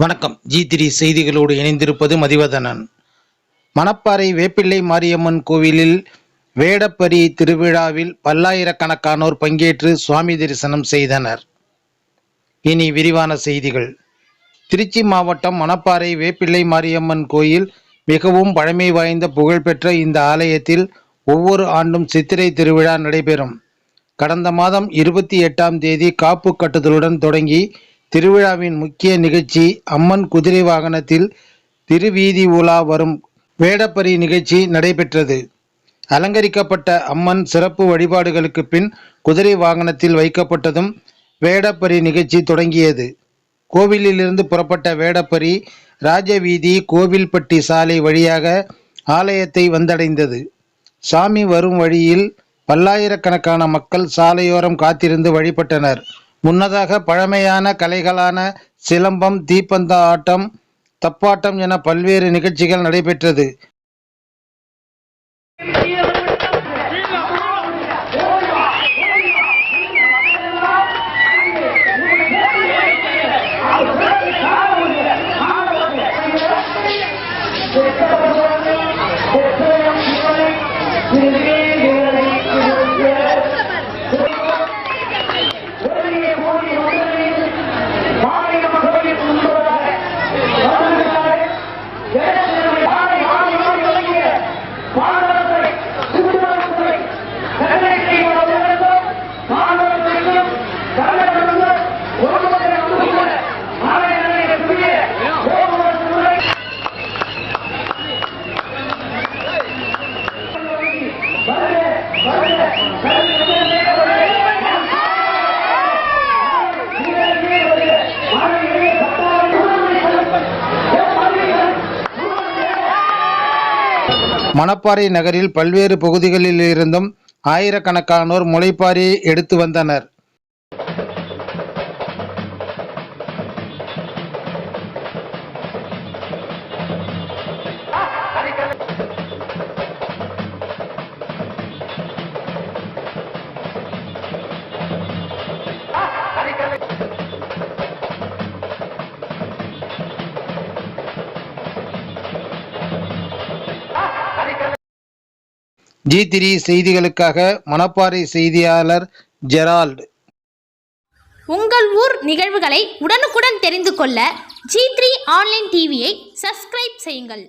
வணக்கம். G three செய்திகளோடு இணைந்திருப்பது மதிவதனன். மணப்பாறை வேப்பிள்ளை மாரியம்மன் கோவிலில் வேடப்பரி திருவிழாவில் பல்லாயிரக்கணக்கானோர் பங்கேற்று சுவாமி தரிசனம் செய்தனர். இனி விரிவான செய்திகள். திருச்சி மாவட்டம் மணப்பாறை வேப்பிள்ளை மாரியம்மன் கோயில் மிகவும் பழமை வாய்ந்த புகழ்பெற்ற இந்த ஆலயத்தில் ஒவ்வொரு ஆண்டும் சித்திரை திருவிழா நடைபெறும். கடந்த மாதம் இருபத்தி எட்டாம் தேதி காப்பு கட்டுதலுடன் தொடங்கி திருவிழாவின் முக்கிய நிகழ்ச்சி அம்மன் குதிரை வாகனத்தில் திருவீதி உலா வரும் வேடப்பரி நிகழ்ச்சி நடைபெற்றது. அலங்கரிக்கப்பட்ட அம்மன் சிறப்பு வழிபாடுகளுக்கு பின் குதிரை வாகனத்தில் வைக்கப்பட்டதும் வேடப்பரி நிகழ்ச்சி தொடங்கியது. கோவிலிலிருந்து புறப்பட்ட வேடப்பரி ராஜவீதி கோவில்பட்டி சாலை வழியாக ஆலயத்தை வந்தடைந்தது. சாமி வரும் வழியில் பல்லாயிரக்கணக்கான மக்கள் சாலையோரம் காத்திருந்து வழிபட்டனர். முன்னதாக பழமையான கலைகளான சிலம்பம் தீப்பந்த ஆட்டம் தப்பாட்டம் என பல்வேறு நிகழ்ச்சிகள் நடைபெற்றது. மணப்பாறை நகரில் பல்வேறு பகுதிகளில் இருந்தும் ஆயிரக்கணக்கானோர் முளைப்பாரி எடுத்து வந்தனர். ஜி த்ரீ செய்திகளுக்காக மணப்பாறை செய்தியாளர் ஜெரால்ட். உங்கள் ஊர் நிகழ்வுகளை உடனுக்குடன் தெரிந்து கொள்ள ஜி த்ரீ ஆன்லைன் டிவியை சப்ஸ்கிரைப் செய்யுங்கள்.